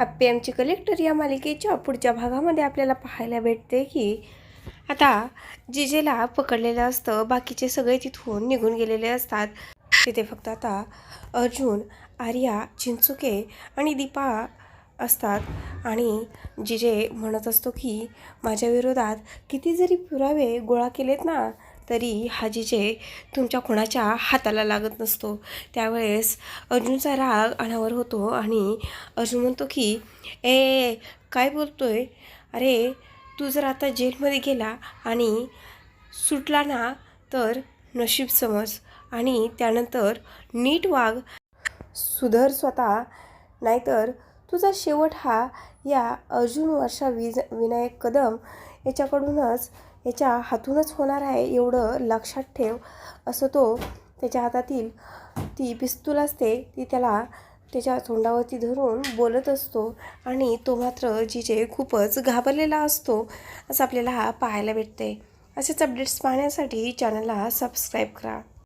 आप्पे आमची कलेक्टर या मालिकेच्या पुढच्या भागामध्ये आपल्याला पाहायला भेटते की आता जिजेला पकडलेलं असतं बाकीचे सगळे तिथून निघून गेलेले असतात. तिथे फक्त आता अर्जुन आर्या चिंचुके आणि दीपा असतात. आणि जिजे म्हणत असतो की माझ्या विरोधात किती जरी पुरावे गोळा केलेत ना तरी हा जिजे तुमच्या कोणाच्या हाताला लागत नसतो. त्यावेळेस अर्जुनचा राग अनावर होतो आणि अर्जुन म्हणतो की ए काय बोलतोय? अरे तू जर आता जेलमध्ये गेला आणि सुटला ना तर नशीब समज. आणि त्यानंतर नीट वाग. सुधर स्वतः. नाहीतर तुझा शेवट हा या अर्जुन वर्षा विज विनायक कदम याच्याकडूनच याच्या हातूनच होणार आहे एवढं लक्षात ठेव असं तो त्याच्या हातातील ती पिस्तूल असते ती त्याला त्याच्या तोंडावरती धरून बोलत असतो आणि तो मात्र जिजे खूपच घाबरलेला असतो असं आपल्याला पाहायला भेटते असेच अपडेट्स पाहण्यासाठी चॅनलला सबस्क्राईब करा.